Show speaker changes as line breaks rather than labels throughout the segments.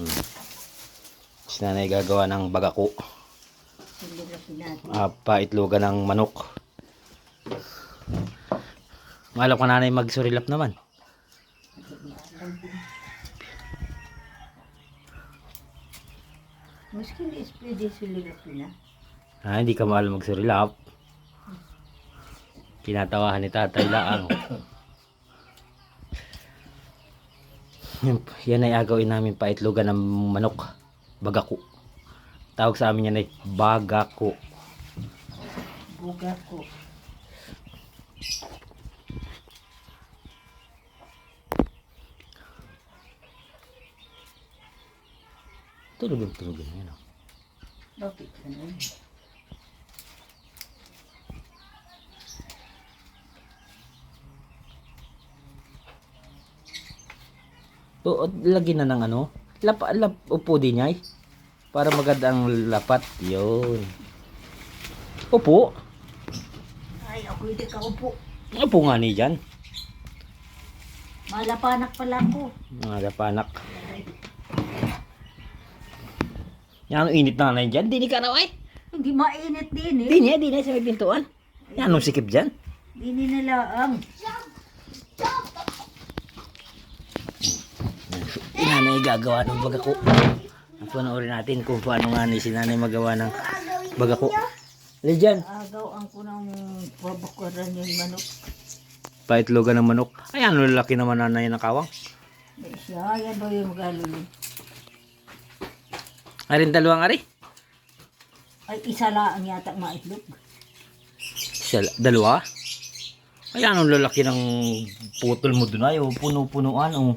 Hmm. Si nanay gagawa ng bagako. Ah, paitlogan ng manok. Malam ka nanay magsurilap naman.
Maski is pwede silirasin na.
Ah, hindi ka mahal magsurilap. Kinatawahan ni tatay laang. Yan, ay agawin namin paitlogan ng manok. Bagako. Tawag sa amin yan ay bagako.
Buga ko.
Tulog yung tulog yun. Ano?
Bakit ganun?
O, lagi na ng ano? Lap, lap, upo din niya eh. Para maganda ang lapat. Yun. Upo.
Ay, ako hindi ka upo.
Upo nga ni dyan.
Malapanak pala ako.
Mga lapanak. Yan ang init na na dyan. Dini ka na ay.
Hindi mainit din eh.
Dini, dini sa may pintuan. Yan anong sikip dyan.
Dini nila ang.
Nanay gagawa ng bagako. Panoorin natin kung paano nga ni si nanay magawa ng bagako. Diyan.
Agaw ang kunang babakuran yung manok.
Paitlogan ng manok. Ayan, lalaki naman nanay ng kawang.
Ay, siya, yan ba yung magalulong?
Arin dalawang ari.
Ay, isa lang yata maitlog.
Siya, dalawa. Ayan, ang lalaki ng putol mo dun ay. oh, Puno-punuan.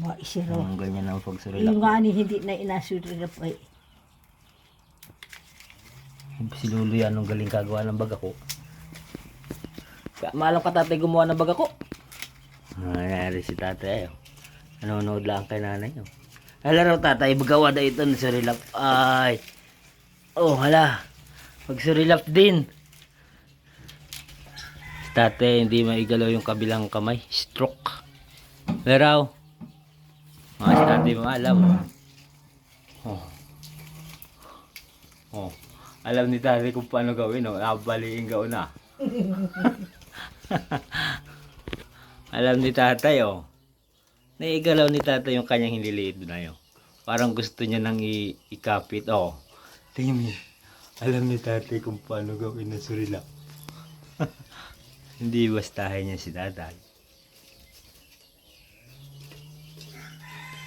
Oh.
Maisiro.
Ang ganyan ang
Yung
pagsurilak.
nga ni hindi na inasurap ay.
Si Lulu yan, ang galing kagawa ng bagako. Kaya maalam ka tatay gumawa ng bagako. Nangyari si tatay. Oh. Nanonood lang kay nanay. Oh. Hala raw tatay, bagawa na ito ng surilap. Ay. Oh, hala. Magsurilap din. Si tatay, hindi maigalaw yung kabilang kamay. Stroke. Laraw. Mga si tatay maalam. Oh. Oh. Alam ni tatay kung paano gawin, no? Nabaliin ka na. Alam ni tatay, oh. Naigalaw ni tatay yung kanyang hiniliit na yun. Parang gusto niya nang ikapit, oh. Tingnan mo. Alam ni tatay kung paano gawin ng surila. Hindi bastahin niya si tatay.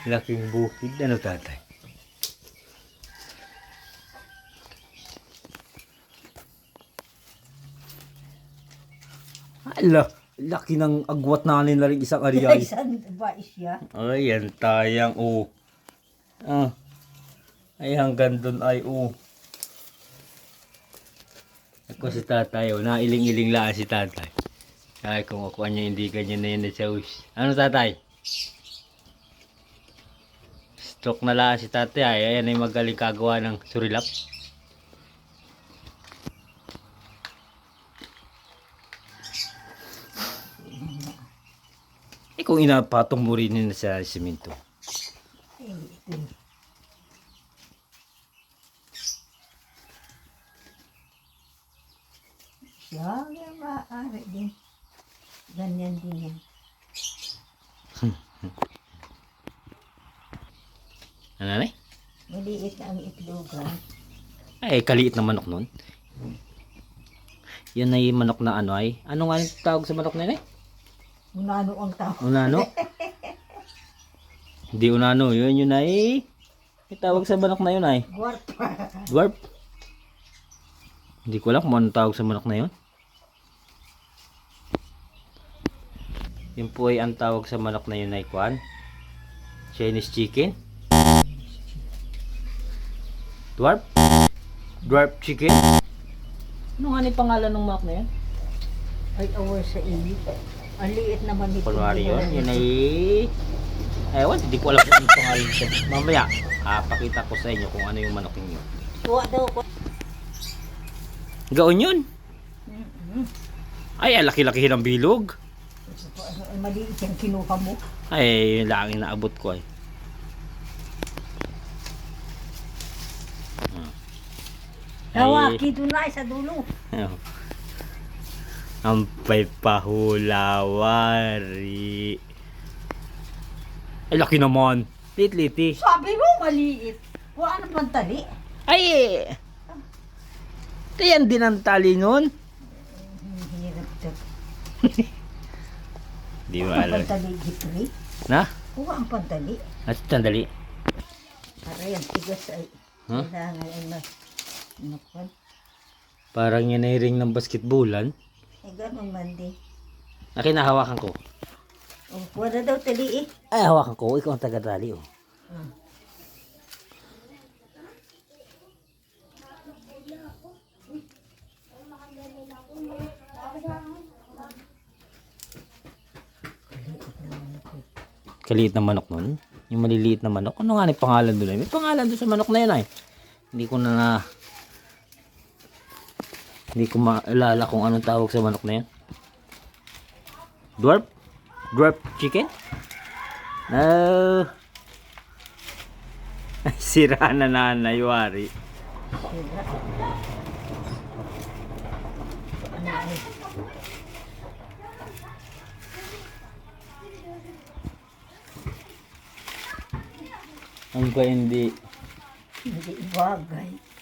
Laking bukid, ano tatay? Ala, laki ng agwat nanin na rin isang ariyay.
Isang ba siya?
Ay, yan tayang, oh. Ah. Ay, hanggang doon ay, oh. Ako si tatay, oh. Nailing-iling lang si tatay. Ay, kung ako niya, hindi ganyan na yun na siya, wish. Ano tatay? Stroke na lang si tatay, ay. Ayan ay magaling kagawa ng surilap. Eh, kung inapatong mo rin yun sa simento.
Siya, maaari din. Ganyan din yan.
Ano na eh?
Maliit itlogan.
Ay, kaliit na manok nun. Yan ay manok na ano ay. Ano nga yung tawag sa manok na yun eh?
Unano ang tao.
Unano? Hindi unano. Yun yun ay. May tawag sa manok na yun ay.
Guarpa.
Dwarf. Hindi ko alam kung anong tawag sa manok na yun. Yun po ay ang tawag sa manok na yun ay kwan. Chinese chicken. Dwarf. Dwarf chicken. Ano nga ni pangalan ng manok na yun?
Ay, awar sa init. Ang liit naman ito.
Kunwari yun, yun ay... Ewan, hindi ko alam kung ano pangalan siya. Mamaya, ah, pakita ko sa inyo kung ano yung manok ninyo.
Tuwa daw ko.
Gaon yun.
Mm-hmm.
Ay, ang laki-laki ng bilog.
Maliit yung kinuha mo.
Ay, yun lang ang inaabot ko ay.
Hawaki doon na sa dulo.
Ano? Ampay pahulawari. Ay, laki naman. Lit-liti.
Sabi mo maliit. Wala na pang tali.
Ay! Tiyan din ang tali nun.
Hirap to.
Di mo
Ang
alam.
pantali, Jeffrey.
Na?
Huwag ang pantali.
At sandali.
Para yung tigas ay
Huh?
kailangan ay mas nakon.
Parang yan ay ring ng basketballan.
Eh, ganun man din.
Na kinahawakan ko.
Oh, wala daw tali eh.
Ay, hawakan ko. Ikaw ang taga-tali, oh.
Ah.
Kaliit na manok nun. Yung maliliit na manok. Ano nga ni pangalan doon? May pangalan doon sa manok na yun ay. Hindi ko na na... Hindi ko maalala kung anong tawag sa manok na yun. Dwarf? Dwarf chicken? No. Ay, sira na nanay, wari. Ang hindi?
Hindi bagay.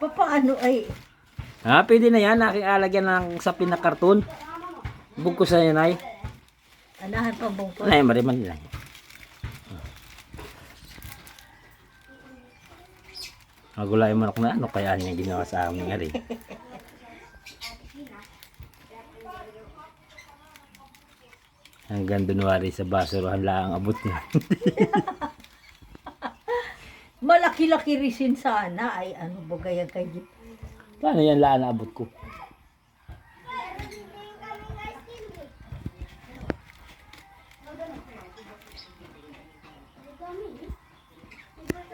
Pa, paano ay
Ha, pwede na yan. Aking alagyan ng sapin na karton. Bug ko sa yan ay.
anahan pa bungkot?
Ay, mariman lang. Magulay manok na ano kaya niya ginawa sa amin nga rin. Hanggang dunwari sa basurahan lang ang abot niya.
Malaki-laki risin sana ay ano bagay ang kay
Paano yan laan abot ko?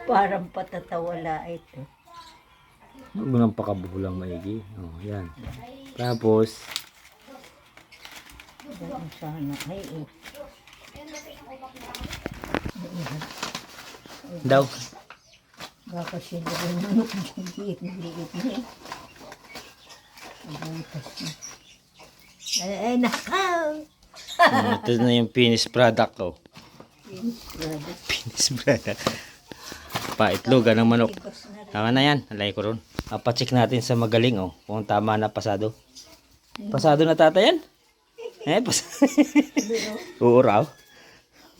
Parang patatawala ito.
Huwag mo nang pakabulang maigi. Oh, yan. Tapos,
Ganun sana ay eh.
daw.
Baka siya na rin manok ng liit-liit niya. Abutas na. Ay, ay, nakaw!
Ito na yung finished product ko.
Brother,
Finished product. Paitlog ng manok.
tigas na rin.
Tama na yan. Alay ko ron. Papacheck natin sa magaling oh. Kung tama na pasado. Pasado na tata yan? Eh, pas Oo raw.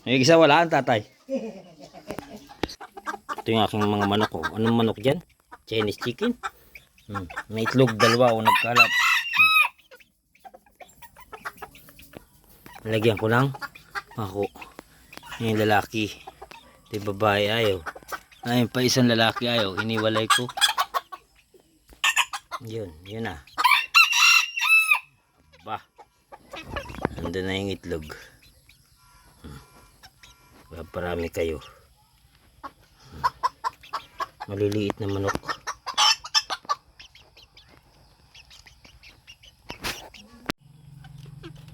Yung isa wala ang tatay. Ito yung aking mga manok oh. Anong manok dyan? Chinese chicken? Hmm. May itlog dalawa o nagkalap. Hmm. Lagyan ko ng ako. Yung lalaki. Ito babae ayaw. Ayun pa isang lalaki ayaw. Iniwalay ko. Yun, yun na. Ba. Nandun na yung itlog. Hmm. Paparami kayo. Maliliit na manok.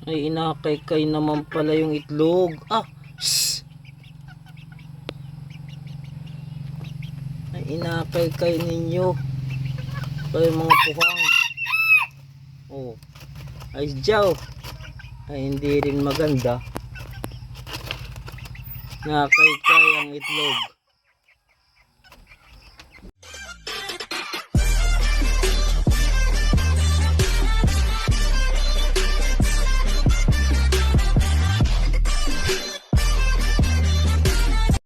Ay, inakay-kay naman pala yung itlog. Ah! Shh! Ay, inakay-kay ninyo. Kayo mga puhang. Oh. Ay, Jow. Ay, hindi rin maganda. Nakay-kay ang itlog.